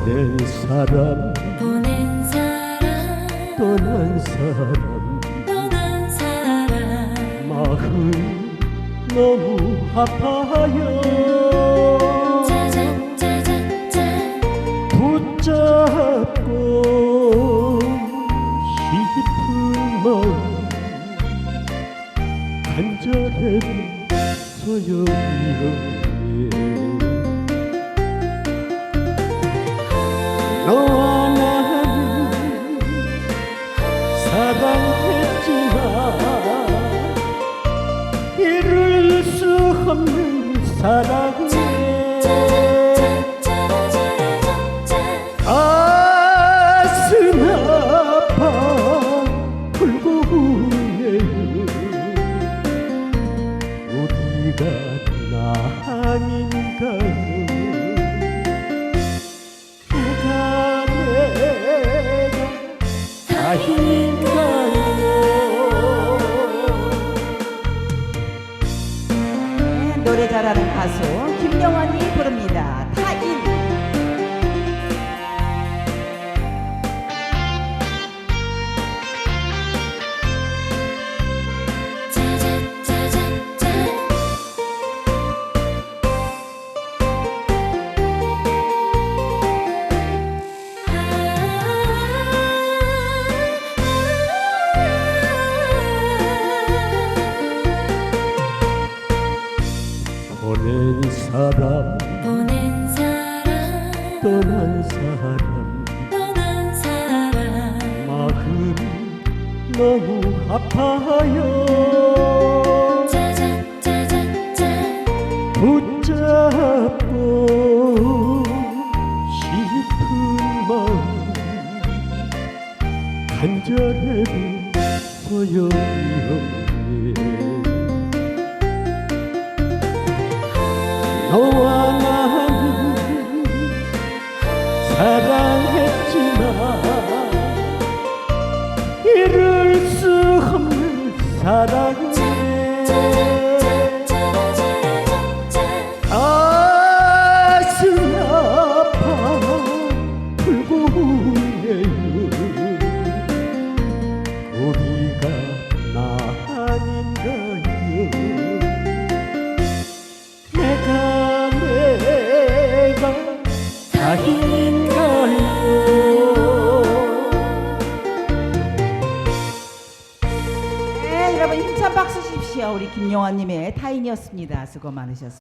보낸 사람 보낸 사람 떠난 사람. 떠난 사람. 마음 너무 아파요 짜잔 짜잔 짠. 붙잡고 싶은 마음 소 사랑했지만 이룰 수 없는 사랑에 가슴 아파 울고 우네요 우리가 나아 잘하는 가수 김영환이 사람 보낸 사람 떠난 사람. 떠난 사람. 마음 너무 아파요. 짜잔 짜잔 짠 붙잡고 싶은 마음 간절해도 소용이 없 너와 나는 사랑했지만 이룰 수 없는 사랑 다인가요 네, 여러분 힘찬 박수 주십시오. 우리 김영환님의 타인이었습니다. 수고 많으셨습니다.